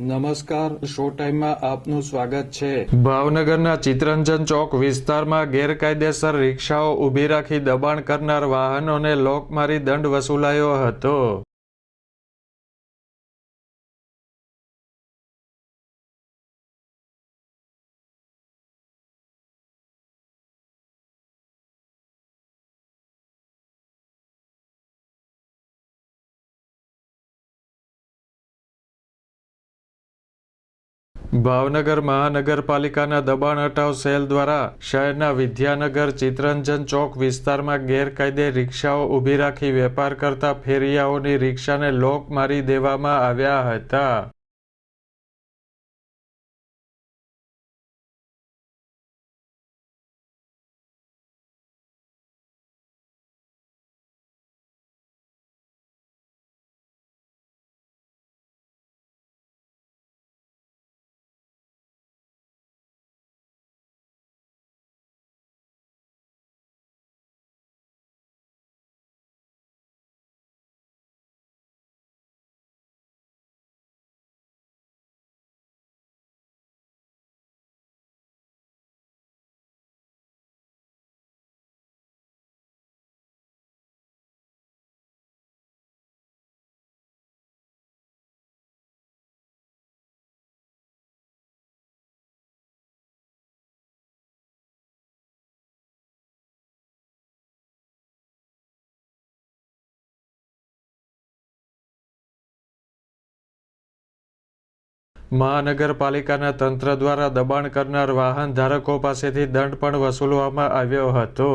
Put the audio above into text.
નમસ્કાર, શો ટાઈમમાં આપનું સ્વાગત છે. ભાવનગરના ચિત્તરંજન ચોક વિસ્તારમાં ગેરકાયદેસર રિક્ષાઓ ઊભી રાખી દબાણ કરનાર વાહનોને લોક મારી દંડ વસૂલાયો હતો. ભાવનગર મહાનગરપાલિકાના દબાણ હટાવ સેલ દ્વારા શહેરના વિદ્યાનગર ચિત્તરંજન ચોક વિસ્તારમાં ગેરકાયદે રિક્ષાઓ ઊભી રાખી વેપાર કરતા ફેરિયાઓની રિક્ષાને લોક મારી દેવામાં આવ્યા હતા. મહાનગરપાલિકાના તંત્ર દ્વારા દબાણ કરનાર વાહન ધારકો પાસેથી દંડ પણ વસૂલવામાં આવ્યો હતો.